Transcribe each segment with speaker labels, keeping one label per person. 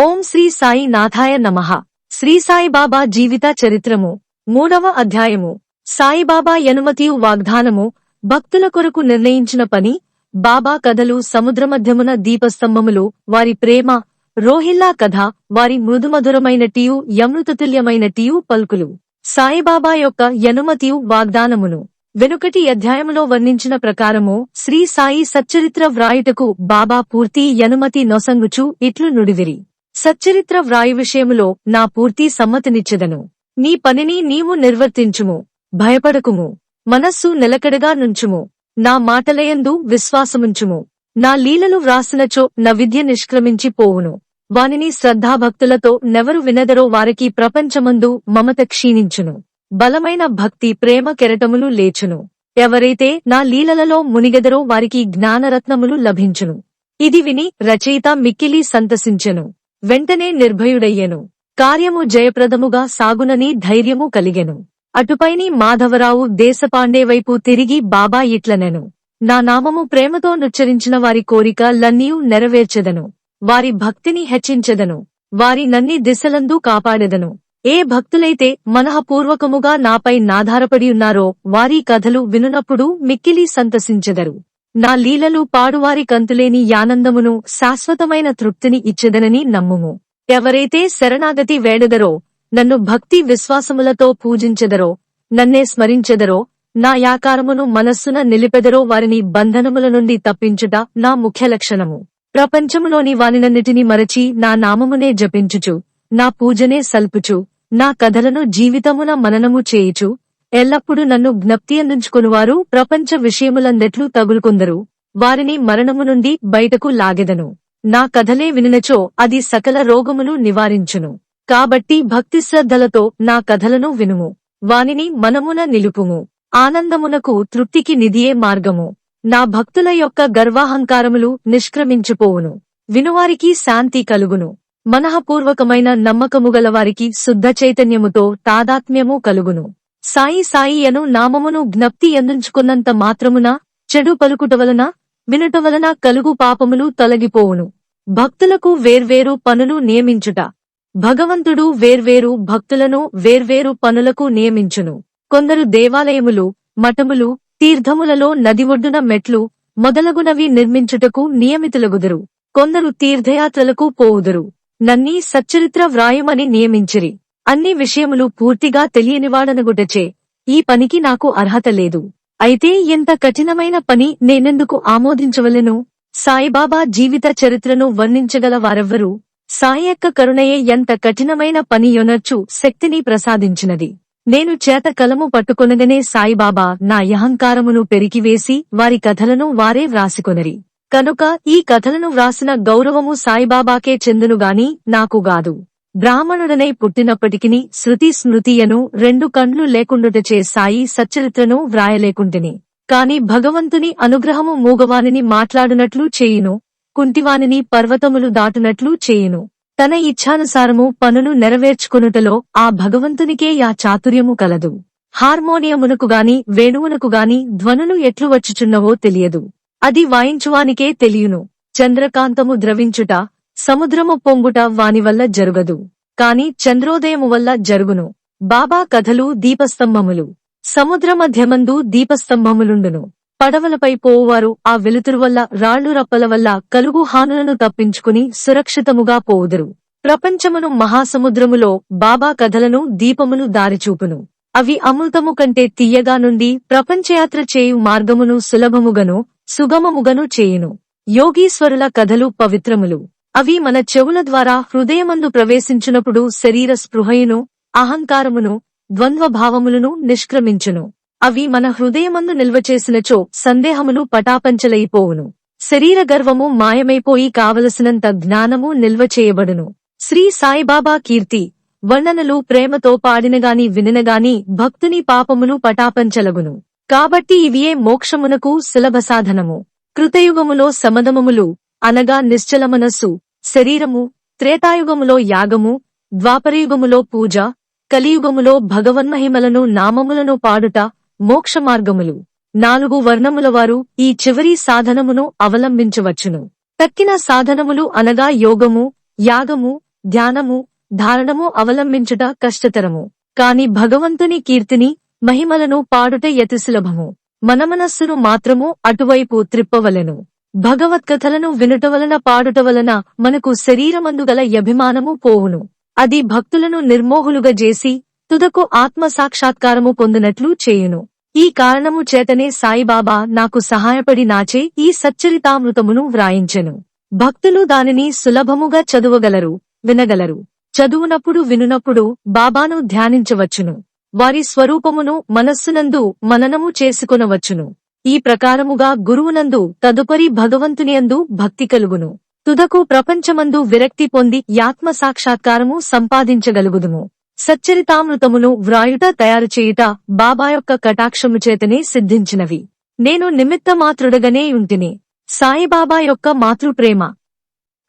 Speaker 1: ఓం శ్రీ సాయి నాథాయ నమః. శ్రీ సాయిబాబా జీవిత చరిత్రము. మూడవ అధ్యాయము. సాయిబాబా యనుమతియు వాగ్దానము. భక్తుల కొరకు నిర్ణయించిన పని. బాబా కథలు సముద్రమధ్యమున దీపస్తంభములు. వారి ప్రేమ. రోహిల్లా కథ. వారి మృదుమధురమైన టీయు యమృతతుల్యమైన టీయు పల్కులు సాయిబాబా యొక్క యనుమతియు వాగ్దానమును. వెనుకటి అధ్యాయములో వర్ణించిన ప్రకారము శ్రీ సాయి సచ్చరిత్ర వ్రాయుటకు బాబా పూర్తి యనుమతి నొసంగుచు ఇట్లు నుడివిరి. సచ్చరిత్ర వ్రాయు విషయములో నా పూర్తి సమ్మతినిచ్చెదను. నీ పనిని నీవు నిర్వర్తించుము భయపడకుము మనస్సు నిలకడగా నుంచుము నా మాటలయందు విశ్వాసముంచుము. నా లీలలు వ్రాసినచో నా విద్య నిష్క్రమించి పోవును. వానిని శ్రద్ధాభక్తులతో నెవరు వినదరో వారికి ప్రపంచమందు మమత క్షీణించును. బలమైన భక్తి ప్రేమ కెరటములు లేచును. ఎవరైతే నా లీలలలో మునిగెదరో వారికి జ్ఞానరత్నములు లభించును. ఇది విని రచయిత మిక్కిలి సంతసించెను. వెంటనే నిర్భయుడయ్యెను. కార్యము జయప్రదముగా సాగునని ధైర్యము కలిగెను. అటుపైని మాధవరావు దేశపాండే వైపు తిరిగి బాబా ఇట్లనెను. నా నామము ప్రేమతో నుచ్చరించిన వారి కోరిక లన్నీయు నెరవేర్చెదను. వారి భక్తిని హెచ్చించెదను. వారి నన్ని దిశలందు కాపాడెదను. ఏ భక్తులైతే మనఃపూర్వకముగా నాపై నాధారపడి ఉన్నారో వారి కథలు వినునప్పుడు మిక్కిలి సంతసించెదరు. నా లీలలు పాడువారి కంతులేని యానందమును శాశ్వతమైన తృప్తిని ఇచ్చెదనని నమ్ముము. ఎవరైతే శరణాగతి వేడెదరో నన్ను భక్తి విశ్వాసములతో పూజించెదరో నన్నే స్మరించెదరో నా యాకారమును మనస్సున నిలిపెదరో వారిని బంధనముల నుండి తప్పించుట నా ముఖ్య లక్షణము. ప్రపంచములోని వానినన్నిటిని మరచి నా నామమునే జపించుచు నా పూజనే సల్పుచు నా కథలను జీవితమున మననము చేయుచు ఎల్లప్పుడూ నన్ను జ్ఞప్తి అందించుకునివారు ప్రపంచ విషయములందెట్లు తగులుకొందరు. వారిని మరణము నుండి బయటకు లాగెదను. నా కథలే వినినచో అది సకల రోగములు నివారించును. కాబట్టి భక్తి శ్రద్ధలతో నా కథలను వినుము. వానిని మనమున నిలుపుము. ఆనందమునకు తృప్తికి నిధియే మార్గము. నా భక్తుల యొక్క గర్వాహంకారములు నిష్క్రమించిపోవును. వినువారికి శాంతి కలుగును. మనఃపూర్వకమైన నమ్మకము గలవారికి శుద్ధ చైతన్యముతో తాదాత్మ్యము కలుగును. సాయి సాయి అను నామమును జ్ఞప్తి ఎందుంచుకున్నంత మాత్రమున చెడు పలుకుట వలన వినుట వలన కలుగు పాపములు తొలగిపోవును. భక్తులకు వేర్వేరు పనులు నియమించుట. భగవంతుడు వేర్వేరు భక్తులను వేర్వేరు పనులకు నియమించును. కొందరు దేవాలయములు మఠములు తీర్థములలో నది ఒడ్డున మెట్లు మొదలగునవి నిర్మించుటకు నియమితులగుదురు. కొందరు తీర్థయాత్రలకు పోవుదురు. నన్నీ సచ్చరిత్ర వ్రాయమని నియమించిరి. అన్ని విషయములు పూర్తిగా తెలియనివాడనగుటచే ఈ పనికి నాకు అర్హత లేదు. అయితే ఎంత కఠినమైన పని నేనెందుకు ఆమోదించవలెను? సాయిబాబా జీవిత చరిత్రను వర్ణించగల వారెవ్వరూ? సాయి యొక్క కరుణయే ఎంత కఠినమైన పని యొనర్చు శక్తిని ప్రసాదించినది. నేను చేత కలము పట్టుకొనగనే సాయిబాబా నా యహంకారమును పెరికివేసి వారి కథలను వారే వ్రాసికొనరి. కనుక ఈ కథలను వ్రాసిన గౌరవము సాయిబాబాకే చెందునుగాని నాకు గాదు. బ్రాహ్మణుడనై పుట్టినప్పటికిని శృతి స్మృతియను రెండు కండ్లు లేకుండుటచే సాయి సచ్చరిత్రను వ్రాయలేకుంటిని. కాని భగవంతుని అనుగ్రహము మూగవానిని మాట్లాడునట్లు చేయును కుంటివానిని పర్వతములు దాటునట్లు చేయును. తన ఇచ్ఛానుసారము పనులు నెరవేర్చుకొనుటలో ఆ భగవంతునికే యా చాతుర్యము కలదు. హార్మోనియమునకు గాని వేణువునకు గాని ధ్వనులు ఎట్లు వచ్చుచున్నవో తెలియదు. అది వాయించువానికే తెలియును. చంద్రకాంతము ద్రవించుట సముద్రము పొంగుట వానివల్ల జరుగదు. కాని చంద్రోదయము వల్ల జరుగును. బాబా కథలు దీపస్తంభములు. సముద్రమధ్యమందు దీపస్తంభములుండును. పడవలపై పోవువారు ఆ వెలుతురు వల్ల రాళ్ళు రప్పల వల్ల కలుగు హానులను తప్పించుకుని సురక్షితముగా పోవుదురు. ప్రపంచమును మహాసముద్రములో బాబా కథలను దీపమును దారిచూపును. అవి అమృతము కంటే తీయగా నుండి ప్రపంచయాత్ర చేయు మార్గమును సులభముగను సుగమముగను చేయును. యోగీశ్వరుల కథలు పవిత్రములు. అవి మన చెవుల ద్వారా హృదయమందు ప్రవేశించినప్పుడు శరీర స్పృహయును అహంకారమును ద్వంద్వభావములను నిష్క్రమించును. అవి మన హృదయమందు నిల్వచేసినచో సందేహములు పటాపంచలైపోవును. శరీర గర్వము మాయమైపోయి కావలసినంత జ్ఞానము నిల్వ చేయబడును. శ్రీ సాయిబాబా కీర్తి వర్ణనలు ప్రేమతో పాడినగాని విననగాని భక్తుని పాపములు పటాపంచలగును. కాబట్టి ఇవియే మోక్షమునకు సులభ సాధనము కృతయుగములో సమదమములు అనగా నిశ్చల మనస్సు శరీరము త్రేతాయుగములో యాగము ద్వాపరయుగములో పూజ కలియుగములో భగవన్మహిమలను నామములను పాడుట మోక్ష మార్గములు. నాలుగు వర్ణముల వారు ఈ చివరి సాధనమును అవలంబించవచ్చును. తక్కిన సాధనములు అనగా యోగము యాగము ధ్యానము ధారణము అవలంబించుట కష్టతరము. కాని భగవంతుని కీర్తిని మహిమలను పాడుట యతి సులభము మన మనస్సును మాత్రము అటువైపు త్రిప్పవలెను. భగవత్కథలను వినుట వలన పాడుట వలన మనకు శరీరమందు గల అభిమానము పోవును. అది భక్తులను నిర్మోహులుగా చేసి తుదకు ఆత్మ సాక్షాత్కారము పొందినట్లు చేయును. ఈ కారణము చేతనే సాయిబాబా నాకు సహాయపడి నాచే ఈ సచ్చరితామృతమును వ్రాయించెను. భక్తులు దానిని సులభముగా చదువగలరు వినగలరు. చదువునప్పుడు వినునప్పుడు బాబాను ధ్యానించవచ్చును. వారి స్వరూపమును మనస్సునందు మననము చేసుకొనవచ్చును. ఈ ప్రకారముగా గురువునందు తదుపరి భగవంతునియందు భక్తి కలుగును. తుదకు ప్రపంచమందు విరక్తి పొంది యాత్మ సాక్షాత్కారము సంపాదించగలుగుదుము. సచ్చరితామృతమును వ్రాయుట తయారు చేయుట బాబా యొక్క కటాక్షము చేతనే సిద్ధించినవి. నేను నిమిత్తమాత్రుడగనే ఉంటిని. సాయిబాబా యొక్క మాతృప్రేమ.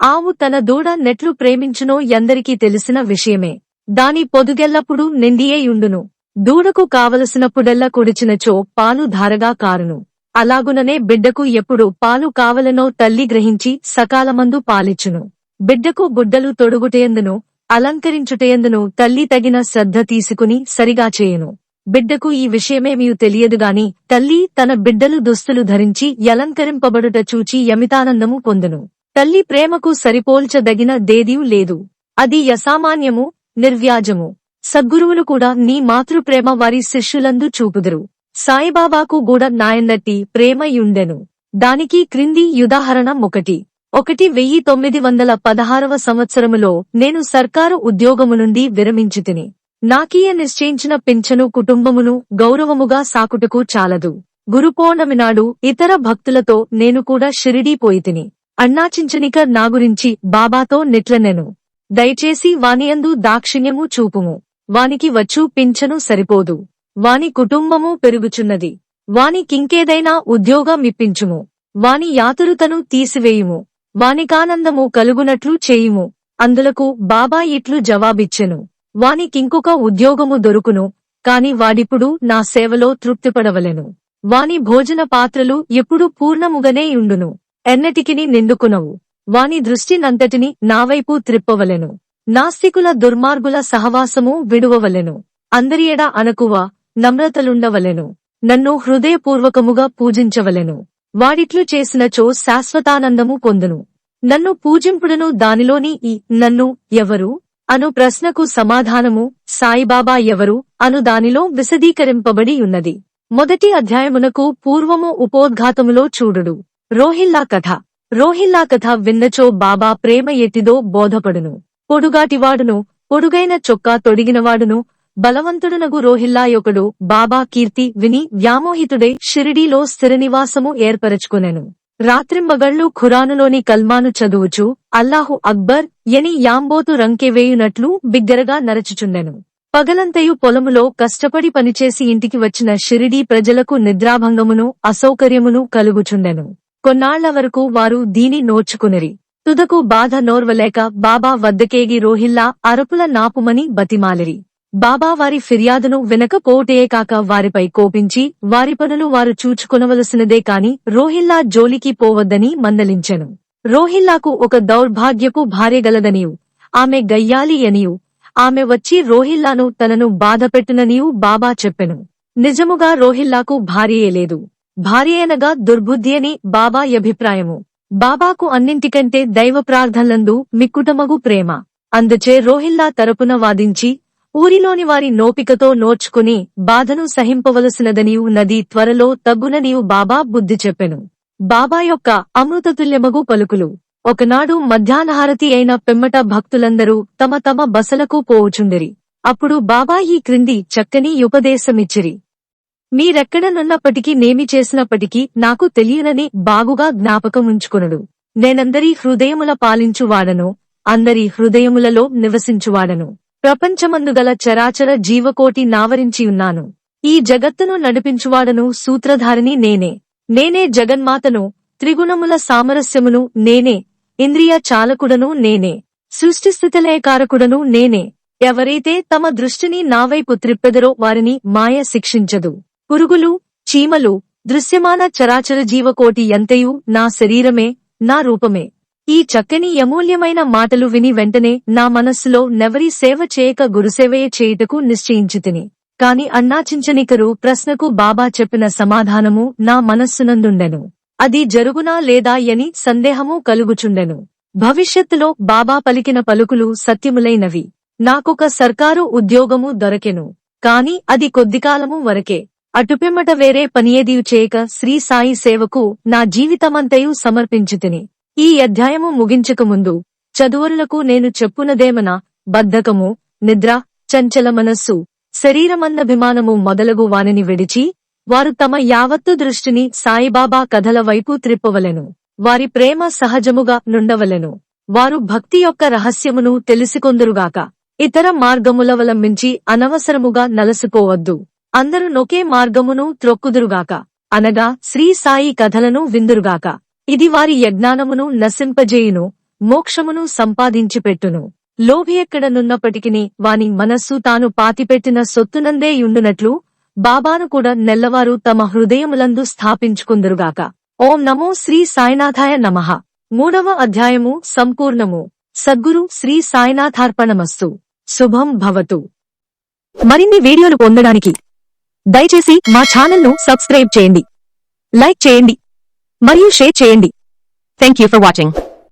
Speaker 1: ఆవు తన దూడ నెట్లు ప్రేమించునో ఎందరికీ తెలిసిన విషయమే. దాని పొదుగెల్లప్పుడు నిండియేయుండును దూడకు కావలసినప్పుడెల్లా కుడిచినచో పాలు ధారగా కారును. అలాగుననే బిడ్డకు ఎప్పుడు పాలు కావలనో తల్లి గ్రహించి సకాలమందు పాలిచ్చును. బిడ్డకు గుడ్డలు తొడుగుటయందును అలంకరించుటయందును తల్లి తగిన శ్రద్ధ తీసుకుని సరిగా చేయును. బిడ్డకు ఈ విషయమేమీ తెలియదుగాని తల్లి తన బిడ్డలు దుస్తులు ధరించి అలంకరింపబడుట చూచి యమితానందము పొందును. తల్లి ప్రేమకు సరిపోల్చదగిన దేదీవు లేదు. అది యసామాన్యము నిర్వ్యాజము. సద్గురువులు కూడా నీ మాతృప్రేమ వారి శిష్యులందు చూపుదురు. సాయిబాబాకు కూడా నాయన్నట్టి ప్రేమయుండెను. దానికి క్రింది ఉదాహరణ ఒకటి. ఒకటి వెయ్యి తొమ్మిది వందల పదహారవ సంవత్సరములో నేను సర్కారు ఉద్యోగము నుండి విరమించితిని. నాకీయ నిశ్చయించిన పింఛను కుటుంబమును గౌరవముగా సాకుటకు చాలదు. గురుపౌర్ణమి నాడు ఇతర భక్తులతో నేను కూడా షిరిడీ పోయి తిని అన్నాచించనిక నా గురించి బాబాతో నెట్లనెను. దయచేసి వానియందు దాక్షిణ్యము చూపుము. వానికి వచ్చు పింఛను సరిపోదు. వాని కుటుంబము పెరుగుచున్నది. వానికింకేదైనా ఉద్యోగమిప్పించుము వాని యాతురుతను తీసివేయుము. వానికానందము కలుగునట్లు చేయుము. అందులకు బాబా ఇట్లు జవాబిచ్చెను. వానికింకొక ఉద్యోగము దొరుకును కాని వాడిప్పుడు నా సేవలో తృప్తిపడవలెను. వాని భోజన పాత్రలు ఎప్పుడు పూర్ణముగనే యుండును ఎన్నటికిని నిండుకునవు. వాని దృష్టినంతటిని నావైపు త్రిప్పవలెను. నాస్తికుల దుర్మార్గుల సహవాసము విడువవలెను. అందరియడ అనకువ నమ్రతలుండవలెను. నన్ను హృదయపూర్వకముగా పూజించవలెను. వాడిట్లు చేసినచో శాశ్వతానందము పొందును. నన్ను పూజింపుడును దానిలోని ఈ నన్ను ఎవరు? అను ప్రశ్నకు సమాధానము సాయిబాబా ఎవరు? అను దానిలో విశదీకరింపబడి ఉన్నది. మొదటి అధ్యాయమునకు పూర్వము ఉపోద్ఘాతములో చూడుడు. రోహిల్లా కథ. రోహిల్లా కథ విన్నచో బాబా ప్రేమ ఎట్టిదో బోధపడును. పొడుగాటివాడును పొడుగైన చొక్కా తొడిగినవాడును బలవంతుడునగు రోహిల్లాయొకడు బాబా కీర్తి విని వ్యామోహితుడై షిరిడీలో స్థిరనివాసము ఏర్పరచుకునెను. రాత్రింబగళ్ళు ఖురానులోని కల్మాను చదువుచు అల్లాహు అక్బర్ ఎని యాంబోతు రంకెవేయునట్లు బిగ్గరగా నరచుచుండెను. పగలంతయు పొలములో కష్టపడి పనిచేసి ఇంటికి వచ్చిన షిరిడీ ప్రజలకు నిద్రాభంగమును అసౌకర్యమును కలుగుచుండెను. కొన్నాళ్ళ వరకు వారు దీని నోచుకునిరి. తుదకు బాధ నోర్వలేక బాబా వద్దకేగి రోహిల్లా అరపుల నాపుమని బతిమాలిరి. బాబా వారి ఫిర్యాదును వినకపోవటే కాక వారిపై కోపించి వారి పనులు వారు చూచుకొనవలసినదే కాని రోహిల్లా జోలికి పోవద్దని మందలించెను. రోహిల్లాకు ఒక దౌర్భాగ్యకు భార్యగలదనియు ఆమె గయ్యాలి అనియు. ఆమె వచ్చి రోహిల్లాను తనను బాధపెట్టుననియు బాబా చెప్పెను. నిజముగా రోహిల్లాకు భార్యయే లేదు. భార్యనగా దుర్బుద్ధి అని బాబా అభిప్రాయము. బాబాకు అన్నింటికంటే దైవ ప్రార్థనలందు మిక్కుటమగు ప్రేమ. అందుచే రోహిల్లా తరపున వాదించి ఊరిలోని వారి నోపికతో నోచుకుని బాధను సహింపవలసినదనియు నది త్వరలో తగ్గుననియు బాబా బుద్ధి చెప్పెను. బాబా యొక్క అమృతతుల్యమగు పలుకులు. ఒకనాడు మధ్యాహ్నహారతి అయిన పెమ్మట భక్తులందరూ తమ తమ బసలకు పోవుచుండిరి. అప్పుడు బాబా ఈ క్రింది చక్కని ఉపదేశమిచ్చిరి. మీరెక్కడనున్నప్పటికీ నేమి చేసినప్పటికీ నాకు తెలియనని బాగుగా జ్ఞాపకం ఉంచుకొనుడు. నేనందరి హృదయముల పాలించువాడను అందరి హృదయములలో నివసించువాడను. ప్రపంచమందుగల చరాచర జీవకోటి నావరించి ఉన్నాను. ఈ జగత్తును నడిపించువాడను సూత్రధారిని నేనే. నేనే జగన్మాతను త్రిగుణముల సామరస్యమును నేనే. ఇంద్రియ చాలకుడను నేనే. సృష్టిస్థితిలయకారకుడను నేనే. ఎవరైతే తమ దృష్టిని నావైపు త్రిప్పెదరో వారిని మాయ శిక్షించదు. పురుగులు చీమలు దృశ్యమాన చరాచర జీవకోటి ఎంతయు నా శరీరమే నా రూపమే. ఈ చక్కని అమూల్యమైన మాటలు విని వెంటనే నా మనస్సులో నెవరి సేవ చేయక గురుసేవయే చేయుటకు నిశ్చయించితిని. కాని అన్నాచించనికరు ప్రశ్నకు బాబా చెప్పిన సమాధానము నా మనస్సునందుండెను. అది జరుగునా లేదా అని సందేహము కలుగుచుండెను. భవిష్యత్తులో బాబా పలికిన పలుకులు సత్యములైనవి. నాకొక సర్కారు ఉద్యోగము దొరకెను. కాని అది కొద్దికాలము వరకే. అటుపిమ్మట వేరే పనియేదియు చేయక శ్రీ సాయి సేవకు నా జీవితమంతయు సమర్పించుతిని. ఈ అధ్యాయము ముగించకముందు చదువరులకు నేను చెప్పునదేమన బద్ధకము నిద్ర చంచల మనస్సు శరీరమన్నభిమానము మొదలగు వానిని విడిచి వారు తమ యావత్తు దృష్టిని సాయిబాబా కథల వైపు త్రిప్పవలెను. వారి ప్రేమ సహజముగా నుండవలెను. వారు భక్తి యొక్క రహస్యమును తెలిసికొందురుగాక. ఇతర మార్గములవలంబించి అనవసరముగా నలసుకోవద్దు అందరు నొకే మార్గమును త్రొక్కుదురుగాక. అనగా శ్రీ సాయి కథలను విందురుగాక. ఇది వారి యజ్ఞానమును నశింపజేయును మోక్షమును సంపాదించి పెట్టును లోభి ఎక్కడనున్నప్పటికిని వాని మనస్సు తాను పాతిపెట్టిన సొత్తునందే యుండునట్లు బాబాను కూడా నెల్లవారు తమ హృదయములందు స్థాపించుకుందురుగాక. ఓం నమో శ్రీ సాయినాథాయ నమః. మూడవ అధ్యాయము సంపూర్ణము. సద్గురు శ్రీ సాయినాథార్పణమస్తు. శుభం భవతు. మరిన్ని వీడియోలు పొందడానికి దయచేసి మా ఛానల్ను సబ్స్క్రైబ్ చేయండి. లైక్ చేయండి. మరియు షేర్ చేయండి. Thank you for watching